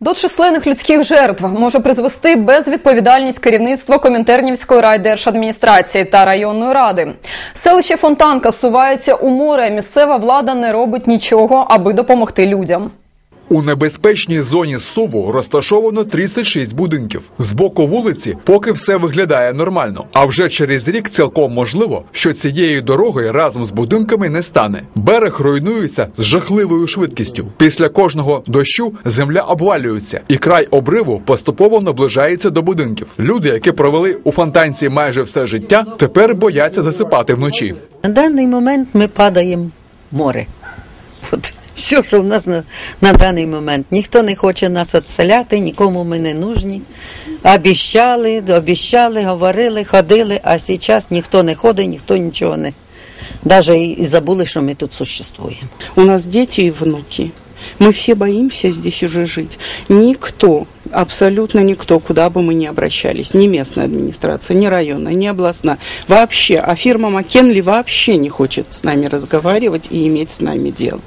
До численних людських жертв може призвести безвідповідальність керівництва Комінтернівської райдержадміністрації та районної ради. Селище Фонтанка сувається у море. Місцева влада не робить нічого, аби допомогти людям. У небезпечній зоні Суву розташовано 36 будинків. З боку вулиці поки все виглядає нормально. А вже через рік цілком можливо, що цієї дороги разом з будинками не стане. Берег руйнується з жахливою швидкістю. Після кожного дощу земля обвалюється, і край обриву поступово наближається до будинків. Люди, які провели у фонтанці майже все життя, тепер бояться засипати вночі. На даний момент ми падаємо в море. Все, що в нас на, на даний момент. Ніхто не хоче нас відселяти, нікому ми не нужні. Обіщали, обіщали, говорили, ходили, а зараз ніхто не ходить, ніхто нічого не. Навіть і забули, що ми тут существуємо. У нас діти і внуки. Ми всі боїмося здесь уже жити. Никто, абсолютно никто, куда бы мы ни обращались, ни местная администрация, ни районная, ни областная, вообще, а фирма Маккенли вообще не хочет с нами разговаривать и иметь с нами дело.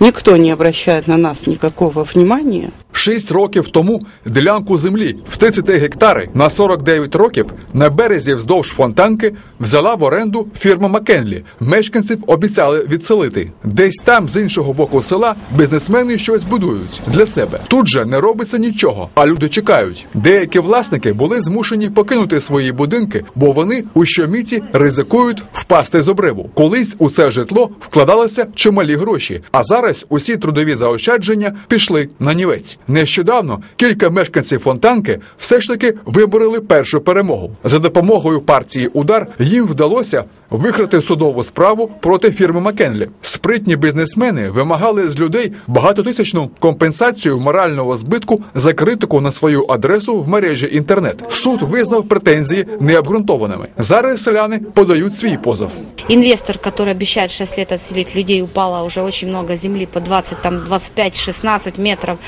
Никто не обращает на нас никакого внимания. Шість років тому ділянку землі в 30 гектари на 49 років на березі вздовж фонтанки взяла в оренду фірма Маккенлі. Мешканців обіцяли відселити. Десь там, з іншого боку села, бізнесмени щось будують для себе. Тут же не робиться нічого, а люди чекають. Деякі власники були змушені покинути свої будинки, бо вони у щоміті ризикують впасти з обриву. Колись у це житло вкладалися чималі гроші, а зараз усі трудові заощадження пішли на нівець. Нещодавно кілька мешканців фонтанки все ж таки вибороли першу перемогу. За допомогою партії Удар їм вдалося виграти судову справу проти фірми Маккенлі. Спритні бізнесмени вимагали з людей багатотисячну компенсацію морального збитку за критику на свою адресу в мережі інтернет. Суд визнав претензії необґрунтованими. Зараз селяни подають свій позов. Инвестор, который обещает 6 лет отселить людей, упало уже очень много земли, по 20, там 25-16 метров,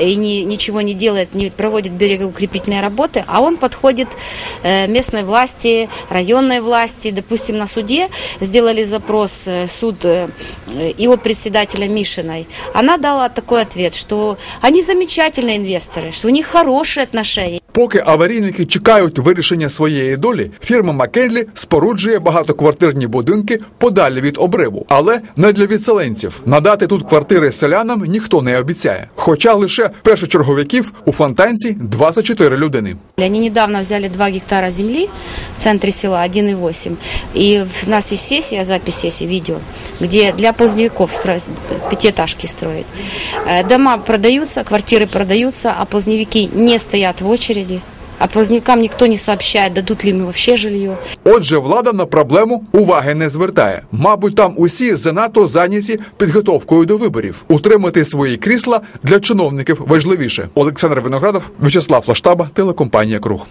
и ни, ничего не делает, не проводит берегоукрепительные работы, а он подходит э, местной власти, районной власти, допустим, на суде сделали запрос, э, суд э, и от председателя Мишиной. Она дала такой ответ, что они замечательные инвесторы, что у них хорошие отношения. Поки аварійники чекають вирішення своєї долі, фірма Маккенлі споруджує багатоквартирні будинки подалі від обриву, але не для відселенців. Надати тут квартири селянам ніхто не обіцяє. Хоча лише першочерговиків у фонтанці 24 людини. Они недавно взяли 2 гектара земли в центре села, 1,8. И у нас есть сессия, запись сессии, видео, где для поздневиков строить, пятиэтажки строить. Э, Дома продаются, квартиры продаются, а поздневики не стоят в очереди. А поздневикам ніхто не сообщає, дадуть ли им вообще жилье. Отже, влада на проблему уваги не звертає. Мабуть, там усі занадто зайняті підготовкою до виборів. Утримати свої крісла для чиновників важливіше. Олександр Виноградов, Вячеслав Лаштаба, телекомпанія Круг.